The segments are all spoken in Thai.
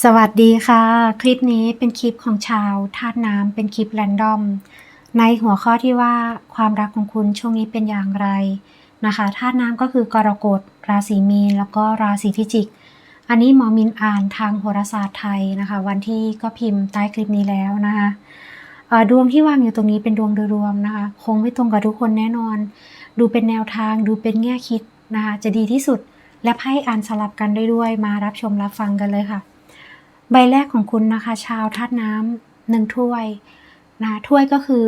สวัสดีค่ะ คลิปนี้เป็นคลิปของชาวธาตุน้ำเป็นคลิปแรนดอม ในหัวข้อที่ว่าความรักของคุณช่วงนี้เป็นอย่างไรนะคะธาตุน้ำก็คือกรกฎราศีมีนแล้วก็ราศีพิจิก อันนี้หมอมินอ่านทางโหราศาสตร์ไทยนะคะ วันที่ก็พิมพ์ใต้คลิปนี้แล้วนะคะดวงที่วางอยู่ตรงนี้เป็นดวงโดยรวมนะคะ คงไม่ตรงกับทุกคนแน่นอน ดูเป็นแนวทางดูเป็นแง่คิดนะคะ จะดีที่สุดและไพ่อ่านสลับกันได้ด้วยมารับชมรับฟังกันเลยค่ะ ใบแรกของคุณนะคะ ชาวธาตุน้ำหนึ่งถ้วยนะถ้วยก็คือ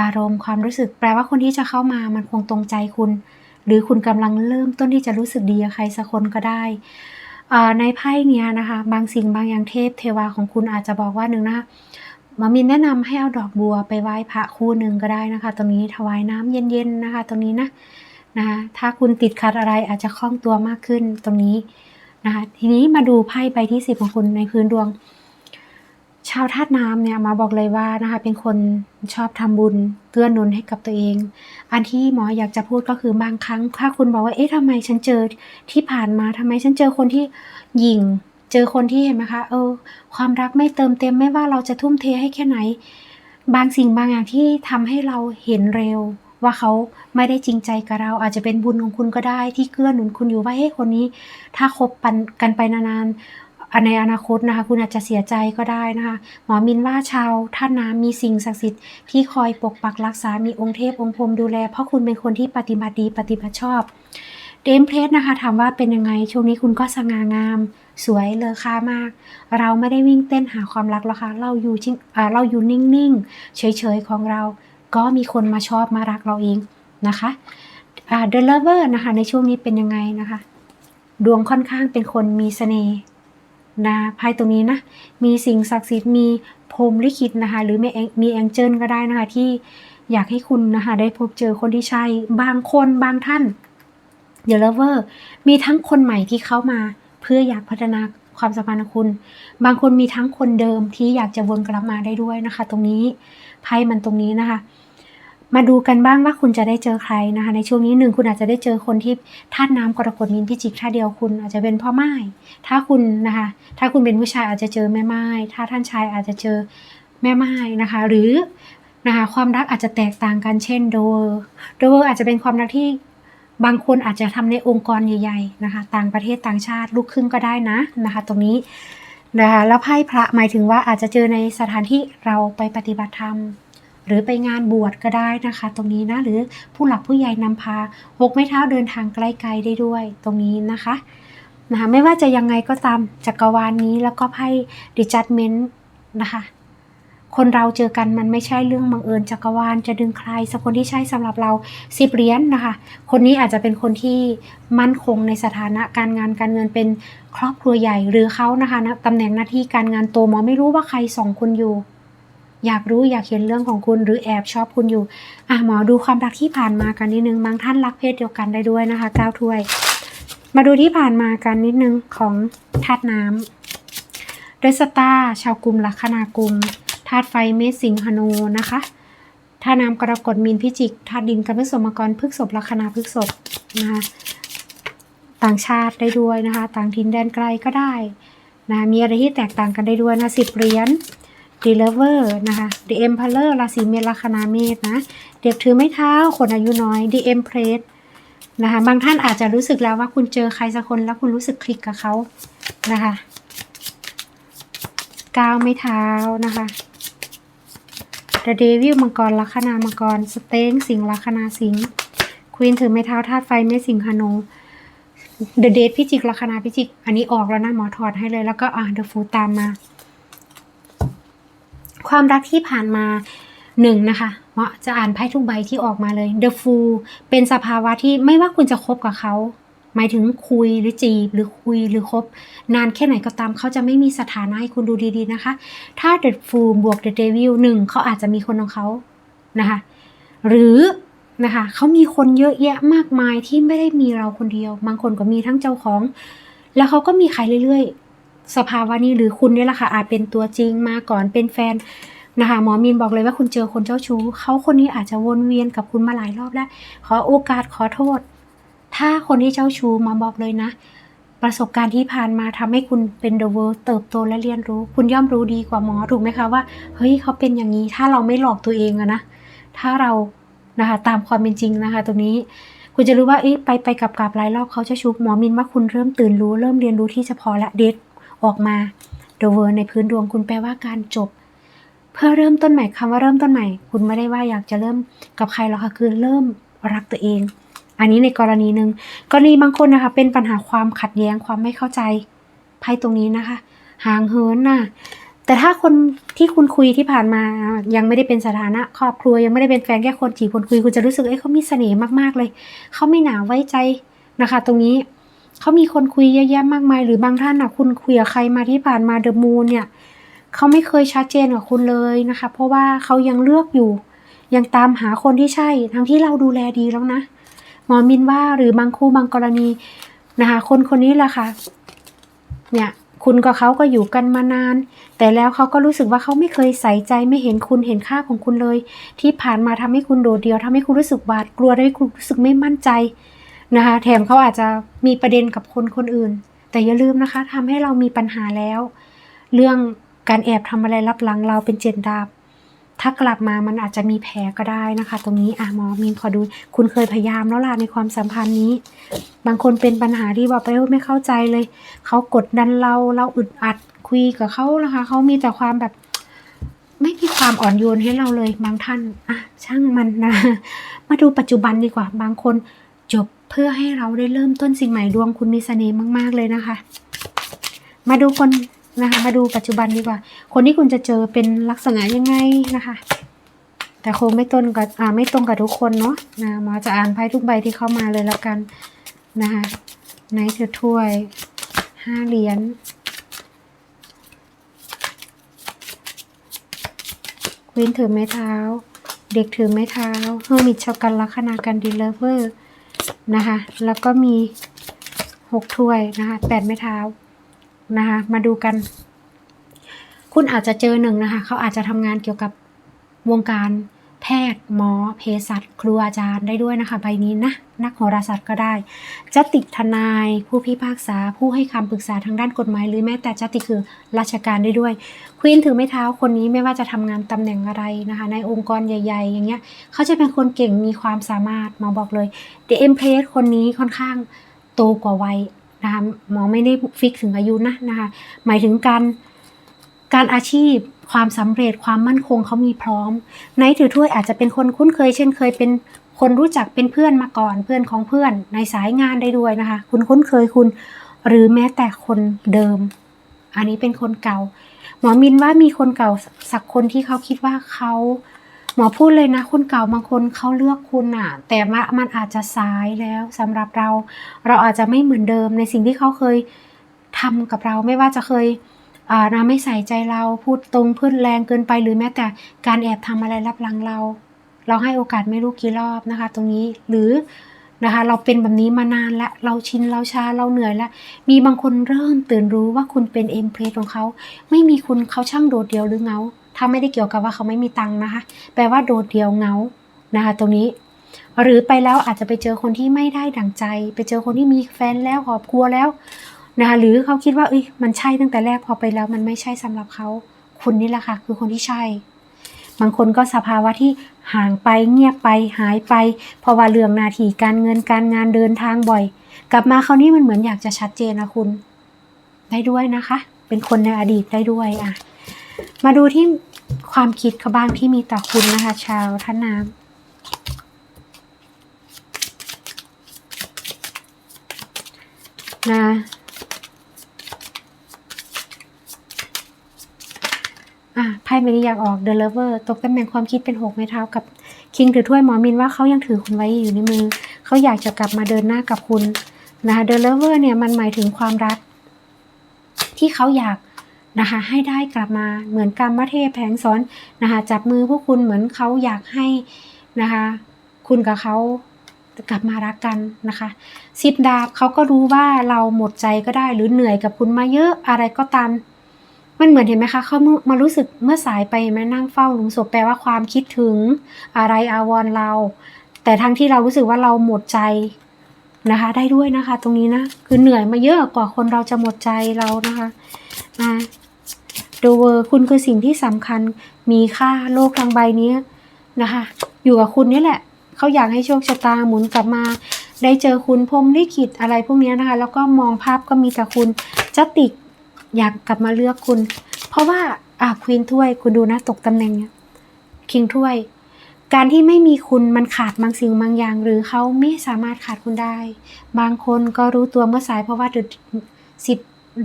อารมณ์ความรู้สึก แปลว่าคนที่จะเข้ามามันคงตรงใจคุณ หรือคุณกำลังเริ่มต้นที่จะรู้สึกดีกับใครสักคนก็ได้อ่าในไพ่เนี้ยนะคะ บางสิ่งบางอย่างเทพเทวาของคุณอาจจะบอกว่าหนึ่งนะมามินแนะนำให้เอาดอกบัวไปไหว้พระคู่หนึ่งก็ได้นะคะ ตรงนี้ถวายน้ำเย็นๆนะคะ ตรงนี้นะนะคะถ้าคุณติดขัดอะไรอาจจะคล่องตัวมากขึ้นตรงนี้ นะคะทีนี้มาดูไพ่ใบที่สิบของคุณในพื้นดวง ชาวธาตุน้ำเนี่ยมาบอกเลยว่านะคะเป็นคนชอบทำบุญเกื้อหนุนให้กับตัวเอง อันที่หมออยากจะพูดก็คือบางครั้ง ถ้าคุณบอกว่าเอ๊ะทำไมฉันเจอที่ผ่านมาทำไมฉันเจอคนที่หยิ่งเจอคนที่เห็นไหมคะเออ ความรักไม่เติมเต็มไม่ว่าเราจะทุ่มเทให้แค่ไหน บางสิ่งบางอย่างที่ทำให้เราเห็นเร็ว ว่าเขาไม่ได้จริงใจกับเรา อาจจะเป็นบุญของคุณก็ได้ที่เกื้อหนุนคุณอยู่ว่าเฮ้ยคนนี้ ถ้าคบปันกันไปนานๆในอนาคตนะคะ คุณอาจจะเสียใจก็ได้นะคะหมอมินว่าชาวท่าน้ำมีสิ่งศักดิ์สิทธิ์ที่คอยปกปักรักษา มีองค์เทพองค์พรมดูแล เพราะคุณเป็นคนที่ปฏิบัติดีปฏิบัติชอบเดมเพลสนะคะถามว่าเป็นยังไง ช่วงนี้คุณก็สง่างาม สวยเลอค่ามาก เราไม่ได้วิ่งเต้นหาความรักหรอกค่ะเราอยู่ชิงอ่าเราอยู่นิ่งๆ เฉยๆ ของเรา ก็มีคนมาชอบมารักเราเองนะคะอ่า The Lover นะคะ ในช่วงนี้เป็นยังไงนะคะ ดวงค่อนข้างเป็นคนมีเสน่ห์นะไพ่ตรงนี้นะ มีสิ่งศักดิ์สิทธิ์มีพรหมลิขิตนะคะ หรือมีแองมีแองเจิลก็ได้นะคะ ที่อยากให้คุณนะคะได้พบเจอคนที่ใช่บางคนบางท่านเด e เลเวอร์มีทั้งคนใหม่ที่เข้ามา เพื่ออยากพัฒนาความสัมพันธ์คุณ บางคนมีทั้งคนเดิมที่อยากจะวนกลับมาได้ด้วยนะคะ ตรงนี้ไพ่มันตรงนี้นะคะ มาดูกันบ้างว่าคุณจะได้เจอใครนะคะ ในช่วงนี้หนึ่งคุณอาจจะได้เจอคนที่ธาตุน้ำกรกฎมีนพิจิกท่าเดียวคุณอาจจะเป็นพ่อไม้ถ้าคุณนะคะ ถ้าคุณเป็นผู้ชายอาจจะเจอแม่ไม้ถ้าท่านชายอาจจะเจอแม่ไม้นะคะ หรือนะคะความรักอาจจะแตกต่างกันเช่นโดเวอร์โดเวอร์อาจจะเป็นความรักที่บางคนอาจจะทำในองค์กรใหญ่ ๆนะคะ ต่างประเทศต่างชาติลูกครึ่งก็ได้นะนะคะ ตรงนี้นะคะแล้วไพ่พระหมายถึงว่าอาจจะเจอในสถานที่เราไปปฏิบัติธรรม หรือไปงานบวชก็ได้นะคะ ตรงนี้นะหรือผู้หลักผู้ใหญ่นำพาหกไม้เท้าเดินทางไกลๆได้ด้วย ตรงนี้นะคะนะคะไม่ว่าจะยังไงก็ตามจักรวาลนนี้แล้วก็ไพ่ดิจัดเมนต์นะคะคนเราเจอกันมันไม่ใช่เรื่องบังเอิญจักรวาลจะดึงใครสักคนที่ใช่สำหรับเราสิบเหรียญนะคะ คนนี้อาจจะเป็นคนที่มั่นคงในสถานะการงานการเงินเป็นครอบครัวใหญ่หรือเขานะคะนะตำแหน่งหน้าที่การงานโตหมอไม่รู้ว่าใครสองคุณอยู่ อยากรู้อยากเห็นเรื่องของคุณหรือแอบชอบคุณอยู่ อะหมอดูความรักที่ผ่านมากันนิดนึง บางท่านรักเพศเดียวกันได้ด้วยนะคะก้าวถ้วย มาดูที่ผ่านมากันนิดนึงของธาตุน้ำเดสตาชาวกลุ่มลัคนากุมธาตุไฟเมษสิงหนูนะคะธาตุน้ำกรกฎมีนพิจิกธาตุดินกัมพสมกรพฤกษบลัคนาพฤกษบนะคะต่างชาติได้ด้วยนะคะ ต่างถิ่นแดนไกลก็ได้นะมีอะไรที่แตกต่างกันได้ด้วยนะสิบเหรียญ ดีเลเวอร์นะคะ The Emperor ราศีเมษลัคนาเมษนะ เด็กถือไม้เท้า คนอายุน้อย The Empress นะคะ บางท่านอาจจะรู้สึกแล้วว่าคุณเจอใครสักคนแล้วคุณรู้สึกคลิกกับเขานะคะก้าวไม้เท้านะคะ The Devil มังกรลัคนามังกรสเต็งสิงลัคนาสิงควีนถือไม้เท้าธาตุไฟเมษสิงหนู The Date พิจิกลัคนาพิจิก อันนี้ออกแล้วนะหมอถอดให้เลยแล้วก็อ่า The Fool ตามมา ความรักที่ผ่านมาหนึ่งนะคะเหมาะจะอ่านไพ่ทุกใบที่ออกมาเลย The Fool เป็นสภาวะที่ไม่ว่าคุณจะคบกับเขา หมายถึงคุยหรือจีบ หรือคุยหรือคบ นานแค่ไหนก็ตามเขาจะไม่มีสถานะให้คุณดูดีๆนะคะ ถ้า The Fool บวก The Devil หนึ่งเขาอาจจะมีคนของเขานะคะ หรือนะคะเขามีคนเยอะแยะมากมายที่ไม่ได้มีเราคนเดียว บางคนก็มีทั้งเจ้าของ แล้วเขาก็มีใครเรื่อยๆ สภาวะนี้หรือคุณเนี่ยแหละค่ะอาจเป็นตัวจริงมาก่อนเป็นแฟนนะคะหมอมีนบอกเลยว่าคุณเจอคนเจ้าชู้เขาคนนี้อาจจะวนเวียนกับคุณมาหลายรอบแล้ว ขอโอกาสขอโทษ ถ้าคนที่เจ้าชู้มาบอกเลยนะ ประสบการณ์ที่ผ่านมาทำให้คุณเป็นเดอะเวิร์เติบโตและเรียนรู้ คุณย่อมรู้ดีกว่าหมอถูกไหมคะว่าเฮ้ยเขาเป็นอย่างนี้ถ้าเราไม่หลอกตัวเองอะนะถ้าเรานะคะตามความเป็นจริงนะคะ ตรงนี้คุณจะรู้ว่าเอ๊ะไปไปกับกับหลายรอบเขาจะชุบหมอมินว่าคุณเริ่มตื่นรู้ เริ่มเรียนรู้ที่จะพอละเดท ออกมาเดอะเวิร์ในพื้นดวงคุณแปลว่าการจบ เพื่อเริ่มต้นใหม่คำว่าเริ่มต้นใหม่ คุณไม่ได้ว่าอยากจะเริ่มกับใครหรอกค่ะคือเริ่มรักตัวเอง อันนี้ในกรณีหนึ่งกรณีบางคนนะคะ เป็นปัญหาความขัดแย้งความไม่เข้าใจไพ่ตรงนี้นะคะ ห่างเหินน่ะแต่ถ้าคนที่คุณคุยที่ผ่านมายังไม่ได้เป็นสถานะ ครอบครัวยังไม่ได้เป็นแฟนแค่คนจีบคนคุยคุณจะรู้สึกเอ้ยเขามีเสน่ห์มากๆเลยเขาไม่หนาไว้ใจนะคะ ตรงนี้ เขามีคนคุยเยอะแยะมากมาย หรือบางท่านนะคุณคุยกับใครมาที่ผ่านมาเดอะมูนเนี่ยเขาไม่เคยชัดเจนกับคุณเลยนะคะ เพราะว่าเขายังเลือกอยู่ ยังตามหาคนที่ใช่ ทั้งที่เราดูแลดีแล้วนะหมอมินว่าหรือบางคู่บางกรณีนะคะ คนคนนี้แหละค่ะ เนี่ยคุณกับเขาก็อยู่กันมานาน แต่แล้วเขาก็รู้สึกว่าเขาไม่เคยใส่ใจไม่เห็นคุณเห็นค่าของคุณเลย ที่ผ่านมาทำให้คุณโดดเดี่ยวทำให้คุณรู้สึกหวาดกลัวทำให้คุณรู้สึกไม่มั่นใจ นะคะแถมเขาอาจจะมีประเด็นกับคนคนอื่น แต่อย่าลืมนะคะทำให้เรามีปัญหาแล้ว เรื่องการแอบทำอะไรลับหลังเราเป็นเจนดาบถ้ากลับมามันอาจจะมีแผลก็ได้นะคะ ตรงนี้อะหมอมีนขอดูคุณเคยพยายามแล้วล่ะในความสัมพันธ์นี้ บางคนเป็นปัญหาที่บอกไปไม่เข้าใจเลย เขากดดันเราเราอึดอัดคุยกับเขานะคะเขามีแต่ความแบบไม่มีความอ่อนโยนให้เราเลยบางท่านอะช่างมันนะ มาดูปัจจุบันดีกว่า บางคน จบเพื่อให้เราได้เริ่มต้นสิ่งใหม่ดวงคุณมีเสน่ห์มาก ๆ เลยนะคะ มาดูคนนะคะ มาดูปัจจุบันดีกว่า คนที่คุณจะเจอเป็นลักษณะยังไงนะคะ แต่คงไม่ตรงกับอ่าไม่ตรงกับทุกคนเนาะนะหมอจะอ่านไพ่ทุกใบที่เข้ามาเลยแล้วกันนะคะไนท์เธอถ้วยห้าเหรียญควีนถือไม้เท้า เด็กถือไม้เท้าเฮอร์มิตชาวกันลัคนากันดีเลเวอร์ นะคะ แล้วก็มีหกถ้วยนะคะแปดไม้เท้านะคะ มาดูกัน คุณอาจจะเจอหนึ่งนะคะ เขาอาจจะทำงานเกี่ยวกับวงการ แพทย์หมอเภสัชครูอาจารย์ได้ด้วยนะคะ ใบนี้นะ นักโหราศาสตร์ก็ได้ จะติดทนาย ผู้พิพากษา ผู้ให้คำปรึกษาทางด้านกฎหมาย หรือแม้แต่จะติคือราชการได้ด้วยควีนถือไม้เท้าคนนี้ไม่ว่าจะทำงานตำแหน่งอะไรนะคะ ในองค์กรใหญ่ ๆ อย่างเงี้ยเขาจะเป็นคนเก่งมีความสามารถมอบอกเลย The Empress คนนี้ค่อนข้างโตกว่าวัยนะคะหมอไม่ได้ฟิกถึงอายุนะนะคะ หมายถึงการ การอาชีพ ความสำเร็จความมั่นคงเขามีพร้อมไนท์ถือถ้วยอาจจะเป็นคนคุ้นเคย เช่นเคยเป็นคนรู้จักเป็นเพื่อนมาก่อนเพื่อนของเพื่อนในสายงานได้ด้วยนะคะ คุณคุ้นเคยคุณ หรือแม้แต่คนเดิม อันนี้เป็นคนเก่า หมอมินว่ามีคนเก่าสักคนที่เขาคิดว่าเขาหมอพูดเลยนะคนเก่าบางคนเขาเลือกคุณอะแต่ว่ามันอาจจะสายแล้วสำหรับเรา เราอาจจะไม่เหมือนเดิมในสิ่งที่เขาเคยทำกับเราไม่ว่าจะเคย อ่าไม่ใส่ใจเราพูดตรงพูดแรงเกินไปหรือแม้แต่การแอบทำอะไรรับหลังเรา เราให้โอกาสไม่รู้กี่รอบนะคะ ตรงนี้หรือนะคะเราเป็นแบบนี้มานานละเราชินเราชาเราเหนื่อยล้วมีบางคนเริ่มตื่นรู้ว่าคุณเป็นเอ็มเพลสของเขา ไม่มีคุณเขาช่างโดดเดี่ยวหรือเงา ถ้าไม่ได้เกี่ยวกับว่าเขาไม่มีตังค์นะคะ แปลว่าโดดเดี่ยวเงานะคะตรงนี้ หรือไปแล้วอาจจะไปเจอคนที่ไม่ได้ดั่งใจ ไปเจอคนที่มีแฟนแล้วครอบครัวแล้ว นะคะหรือเขาคิดว่าเอ้ยมันใช่ตั้งแต่แรกพอไปแล้ว มันไม่ใช่สำหรับเขาคุณนี่แหละค่ะ คือคนที่ใช่ บางคนก็สภาวะที่ห่างไปเงียบไปหายไป เพราะว่าเรื่องนาทีการเงินการงานเดินทางบ่อย กลับมาคราวนี้มันเหมือนอยากจะชัดเจนนะคุณ ได้ด้วยนะคะ เป็นคนในอดีตได้ด้วยอะมาดูที่ความคิดเขาบ้างที่มีต่อคุณนะคะ ชาวท่านน้ำนะ อะไพ่ใบนี้อยากออก The Lover ตกตำแหน่งความคิดเป็นหกไม้เท้ากับคิงถือถ้วยหมอมินว่าเขายังถือคุณไว้อยู่ในมือ เขาอยากจะกลับมาเดินหน้ากับคุณนะคะ The Lover เนี่ยมันหมายถึงความรัก ที่เขาอยากนะคะให้ได้กลับมาเหมือนกรรมเทพแผงสอนนะคะจับมือพวกคุณเหมือนเขาอยากให้นะคะคุณกับเขากลับมารักกันนะคะสิบดาบเขาก็รู้ว่าเราหมดใจก็ได้หรือเหนื่อยกับคุณมาเยอะอะไรก็ตาม มันเหมือนเห็นไหมคะเขามามารู้สึกเมื่อสายไปเห็นไหมนั่งเฝ้าหลุมศพแปลว่าความคิดถึงอะไรอาวร์เรา แต่ทั้งที่เรารู้สึกว่าเราหมดใจนะคะ ได้ด้วยนะคะ ตรงนี้นะคือเหนื่อยมาเยอะกว่าคนเราจะหมดใจเรานะคะนะโดเวอร์คุณคือสิ่งที่สำคัญมีค่าโลกทางใบนี้นะคะ อยู่กับคุณนี่แหละเขาอยากให้โชคชะตาหมุนกลับมา ได้เจอคุณพรมลิขิตอะไรพวกนี้นะคะ แล้วก็มองภาพก็มีแต่คุณจะติก อยากกลับมาเลือกคุณ เพราะว่าอ่าควีนถ้วยคุณดูนะตกตำแหน่งเนี่ยคิงถ้วย การที่ไม่มีคุณมันขาดบางสิ่งบางอย่าง หรือเขาไม่สามารถขาดคุณได้ บางคนก็รู้ตัวเมื่อสายเพราะว่าเดสิบ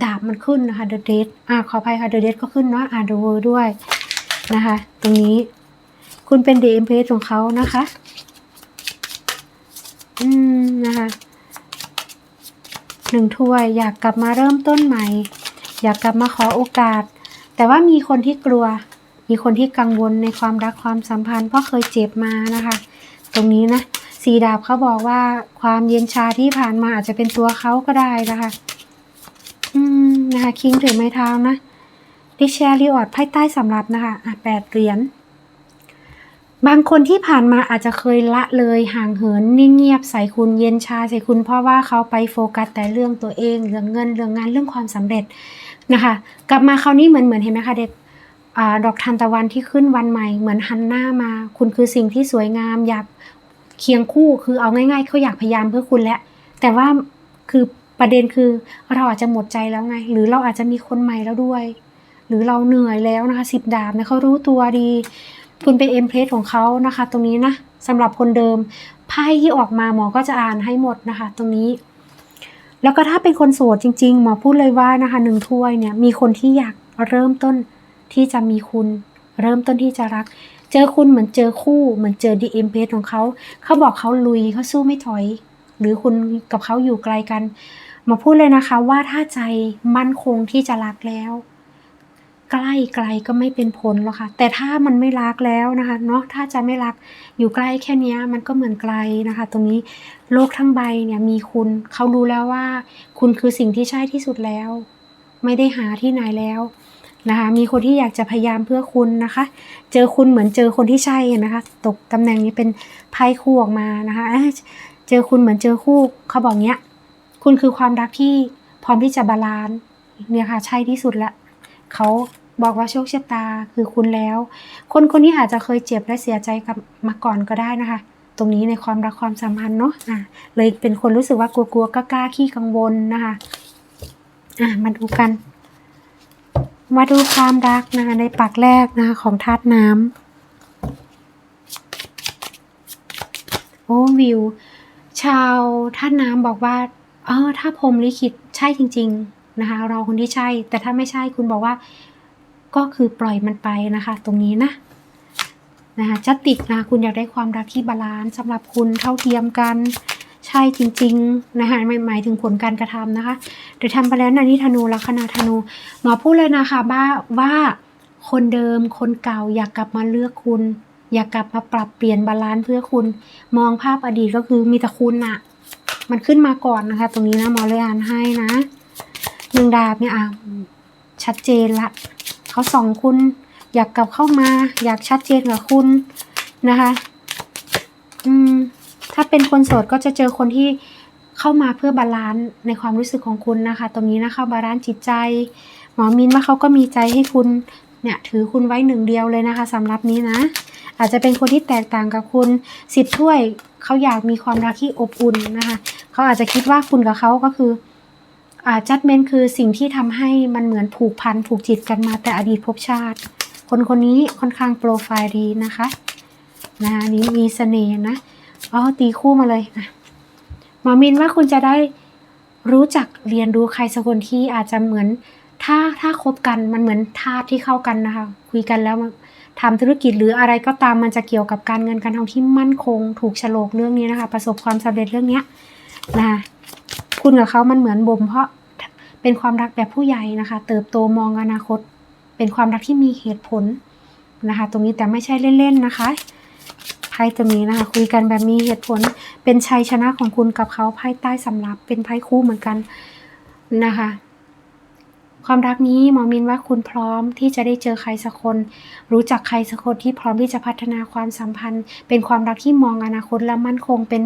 ดาบมันขึ้นนะคะเดอะเดทอ่าขออภัยค่ะเดอะเดทก็ขึ้นเนาะอ่าเดอะเวอร์ด้วยนะคะ ตรงนี้คุณเป็นเด e เอ็มเพของเขานะคะ อืมนะคะหนึ่งถ้วยอยากกลับมาเริ่มต้นใหม่ อยากกลับมาขอโอกาส แต่ว่ามีคนที่กลัว มีคนที่กังวลในความรักความสัมพันธ์เพราะเคยเจ็บมานะคะ ตรงนี้นะสีดาบเขาบอกว่าความเย็นชาที่ผ่านมาอาจจะเป็นตัวเขาก็ได้นะคะ อืมนะคะคิงถือไม้เท้านะดิแชริออดไพ่ใต้สำรับนะคะอะแปดเหรียญบางคนที่ผ่านมาอาจจะเคยละเลยห่างเหินนิ่งเงียบใส่คุณเย็นชาใส่คุณเพราะว่าเขาไปโฟกัสแต่เรื่องตัวเอง เรื่องเงินเรื่องงานเรื่องความสำเร็จ นะคะ กลับมาคราวนี้เหมือนเหมือนเห็นไหมคะเด็กอดอกทานตะวันที่ขึ้นวันใหม่ เหมือนหันหน้ามา คุณคือสิ่งที่สวยงาม อยากเคียงคู่คือเอาง่าย ๆเขาอยากพยายามเพื่อคุณแล้วแต่ว่าคือประเด็นคือเราอาจจะหมดใจแล้วไง หรือเราอาจจะมีคนใหม่แล้วด้วย หรือเราเหนื่อยแล้วนะคะสิบดาบเนี่ยเขารู้ตัวดี คุณเป็นเอ็มเพลสของเขานะคะ ตรงนี้นะสำหรับคนเดิมไพ่ที่ออกมาหมอก็จะอ่านให้หมดนะคะ ตรงนี้ แล้วก็ถ้าเป็นคนโสดจริงๆหมอพูดเลยว่านะคะหนึ่งถ้วยเนี่ยมีคนที่อยากเริ่มต้นที่จะมีคุณ เริ่มต้นที่จะรัก เจอคุณเหมือนเจอคู่ เหมือนเจอดีเอ็มเพสของเขา เขาบอกเขาลุยเขาสู้ไม่ถอย หรือคุณกับเขาอยู่ไกลกันหมอพูดเลยนะคะว่าถ้าใจมั่นคงที่จะรักแล้ว ใกล้ไกลก็ไม่เป็นผลหรอกค่ะ แต่ถ้ามันไม่รักแล้วนะคะเนาะถ้าจะไม่รักอยู่ใกล้แค่นี้มันก็เหมือนไกลนะคะ ตรงนี้โลกทั้งใบเนี่ยมีคุณเขารู้แล้วว่า คุณคือสิ่งที่ใช่ที่สุดแล้ว ไม่ได้หาที่ไหนแล้วนะคะมีคนที่อยากจะพยายามเพื่อคุณนะคะ เจอคุณเหมือนเจอคนที่ใช่นะคะ ตกตำแหน่งนี้เป็นไพ่คู่ออกมานะคะเอ้ยเจอคุณเหมือนเจอคู่เขาบอกเนี้ย คุณคือความรักที่พร้อมที่จะบาลานซ์เนี่ยค่ะใช่ที่สุดละ เขาบอกว่าโชคชะตาคือคุณแล้ว คนคนนี้อาจจะเคยเจ็บและเสียใจกับมาก่อนก็ได้นะคะ ตรงนี้ในความรักความสัมพันธ์เนาะอะเลยเป็นคนรู้สึกว่ากลัวๆกล้าๆขี้กังวลนะคะอะมาดูกัน มาดูความรักนะคะในปักแรกนะคะของธาตุน้ำโอ้วิว ชาวธาตุน้ำบอกว่าเออถ้าพรมลิขิตใช่จริง ๆ นะคะเราคนที่ใช่ แต่ถ้าไม่ใช่คุณบอกว่า ก็คือปล่อยมันไปนะคะ ตรงนี้นะนะคะจะติดนะคุณอยากได้ความรักที่บาลานซ์สำหรับคุณเท่าเทียมกันใช่จริงๆนะคะไม่หมายถึงผลการกระทำนะคะเดี๋ยวทำไปแล้วนะนี่ธนูลัคนาธนู หมอพูดเลยนะคะว่าว่าคนเดิมคนเก่าอยากกลับมาเลือกคุณ อยากกลับมาปรับเปลี่ยนบาลานซ์เพื่อคุณ มองภาพอดีตก็คือมีแต่คุณอะมันขึ้นมาก่อนนะคะ ตรงนี้นะหมอเลยอ่านให้นะ หนึ่งดาบเนี่ยอะชัดเจนละเขาสองคุณ อยากกลับเข้ามา อยากชัดเจนกับคุณนะคะอืมถ้าเป็นคนโสดก็จะเจอคนที่เข้ามาเพื่อบาลานซ์ในความรู้สึกของคุณนะคะ ตรงนี้นะคะบาลานซ์จิตใจ หมอมินว่าเขาก็มีใจให้คุณเนี่ยถือคุณไว้หนึ่งเดียวเลยนะคะสำหรับนี้นะ อาจจะเป็นคนที่แตกต่างกับคุณสิบถ้วยเขาอยากมีความรักที่อบอุ่นนะคะเขาอาจจะคิดว่าคุณกับเขาก็คือ จัดเมนคือสิ่งที่ทำให้มันเหมือนผูกพันผูกจิตกันมาแต่อดีตภพชาติ คนคนนี้ค่อนข้างโปรไฟล์ดีนะคะนะคะนี้มีเสน่ห์นะอ๋อตีคู่มาเลยอะหมอมินว่าคุณจะได้รู้จักเรียนรู้ใครสักคนที่อาจจะเหมือนถ้าถ้าคบกันมันเหมือนธาตุที่เข้ากันนะคะ คุยกันแล้วมันทำธุรกิจหรืออะไรก็ตามมันจะเกี่ยวกับการเงินการทองที่มั่นคง ถูกฉลกเรื่องนี้นะคะ ประสบความสำเร็จเรื่องเนี้ยนะ คุณกับเขามันเหมือนบ่มเพราะเป็นความรักแบบผู้ใหญ่นะคะ เติบโตมองอนาคต เป็นความรักที่มีเหตุผลนะคะ ตรงนี้แต่ไม่ใช่เล่นๆนะคะไพ่ตรงนี้นะคะคุยกันแบบมีเหตุผลเป็นชัยชนะของคุณกับเขาไพ่ใต้สำรับเป็นไพ่คู่เหมือนกันนะคะ ความรักนี้หมอมินว่าคุณพร้อมที่จะได้เจอใครสักคน รู้จักใครสักคนที่พร้อมที่จะพัฒนาความสัมพันธ์ เป็นความรักที่มองอนาคตและมั่นคง เป็น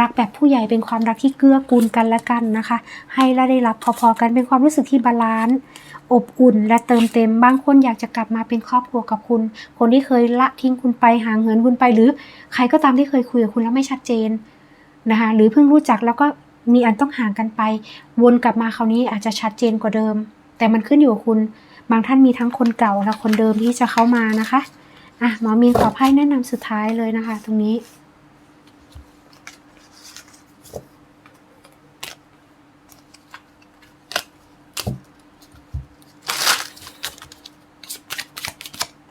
รักแบบผู้ใหญ่เป็นความรักที่เกื้อกูลกันและกันนะคะ ให้และได้รับพอๆกันเป็นความรู้สึกที่บาลานซ์อบอุ่นและเติมเต็มบางคนอยากจะกลับมาเป็นครอบครัวกับคุณ คนที่เคยละทิ้งคุณไปห่างเหินคุณไปหรือ ใครก็ตามที่เคยคุยกับคุณแล้วไม่ชัดเจนนะคะหรือเพิ่งรู้จักแล้วก็มีอันต้องห่างกันไป วนกลับมาคราวนี้อาจจะชัดเจนกว่าเดิม แต่มันขึ้นอยู่กับคุณบางท่านมีทั้งคนเก่าและคนเดิมที่จะเข้ามานะคะอะหมอมีนขอไพ่แนะนำสุดท้ายเลยนะคะ ตรงนี้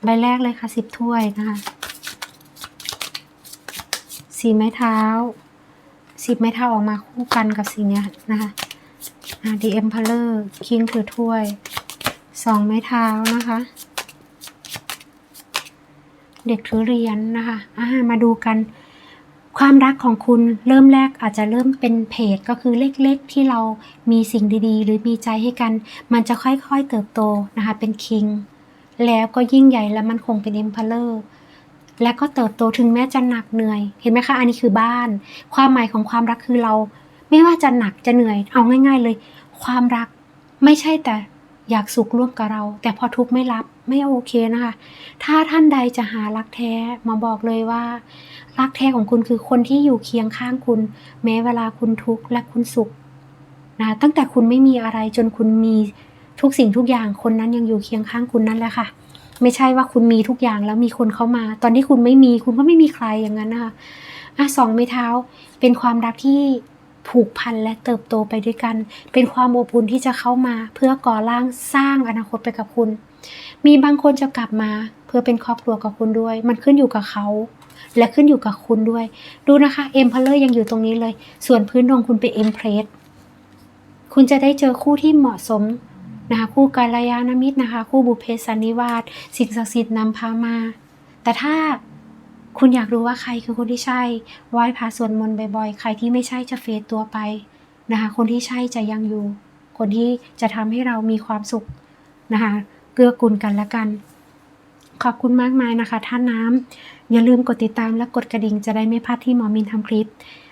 ใบแรกเลยค่ะสิบถ้วยนะคะสีไม้เท้าสิบไม้เท้าออกมาคู่กันกับสีเนี้ยนะคะ The Emperor คิงถือถ้วยสองไม้เท้านะคะ เด็กถือเหรียญนนะคะอ่ามาดูกัน ความรักของคุณเริ่มแรกอาจจะเริ่มเป็นเพจก็คือเล็กๆ ที่เรามีสิ่งดีๆ หรือมีใจให้กัน มันจะค่อยๆเติบโตนะคะ เป็นคิง แล้วก็ยิ่งใหญ่และมันคงเป็น Emperor และก็เติบโตถึงแม้จะหนักเหนื่อย เห็นไหมคะ อันนี้คือบ้าน ความหมายของความรักคือเรา ไม่ว่าจะหนักจะเหนื่อย เอาง่าย ๆ เลย ความรักไม่ใช่แต่อยากสุขร่วมกับเรา แต่พอทุกข์ไม่รับไม่โอเคนะคะ ถ้าท่านใดจะหารักแท้มาบอกเลยว่า รักแท้ของคุณคือคนที่อยู่เคียงข้างคุณ แม้เวลาคุณทุกข์และคุณสุขนะตั้งแต่คุณไม่มีอะไรจนคุณมีทุกสิ่งทุกอย่างคนนั้นยังอยู่เคียงข้างคุณนั่นแหละค่ะ ไม่ใช่ว่าคุณมีทุกอย่างแล้วมีคนเข้ามา ตอนที่คุณไม่มีคุณก็ไม่มีใครอย่างนั้นนะคะอะสองไม้เท้าเป็นความรักที่ ผูกพันและเติบโตไปด้วยกัน เป็นความอบอุ่นที่จะเข้ามา เพื่อก่อร่างสร้างอนาคตไปกับคุณ มีบางคนจะกลับมา เพื่อเป็นครอบครัวกับคุณด้วย มันขึ้นอยู่กับเขา และขึ้นอยู่กับคุณด้วย ดูนะคะเอ็มพลเลอร์ยังอยู่ตรงนี้เลย ส่วนพื้นดวงคุณเป็นเอ็มเพรสคุณจะได้เจอคู่ที่เหมาะสมนะคะคู่กาลยานามิตรนะคะ คู่บุเพสันนิวาสสิ่งศักดิ์สิทธิ์นำพามา แต่ถ้า คุณอยากรู้ว่าใครคือคนที่ใช่ไหว้พระสวดมนต์บ่อยๆ ใครที่ไม่ใช่จะเฟดตัวไปนะคะ คนที่ใช่จะยังอยู่ คนที่จะทำให้เรามีความสุขนะคะเกื้อกูลกันและกัน ขอบคุณมากมายนะคะ ท่านน้ำอย่าลืมกดติดตามและกดกระดิ่งจะได้ไม่พลาดที่หมอมินทำคลิป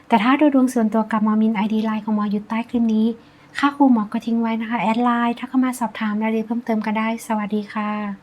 แต่ถ้าดยดวงส่วนตัวกับหมอมินไอดีไลน์ของหมออยู่ใต้คลิปนี้ ค่าครูหมอก็ทิ้งไว้นะคะ แอดไลน์ถ้าเข้ามาสอบถามรายละเอียดเพิ่มเติมก็ได้ สวัสดีค่ะ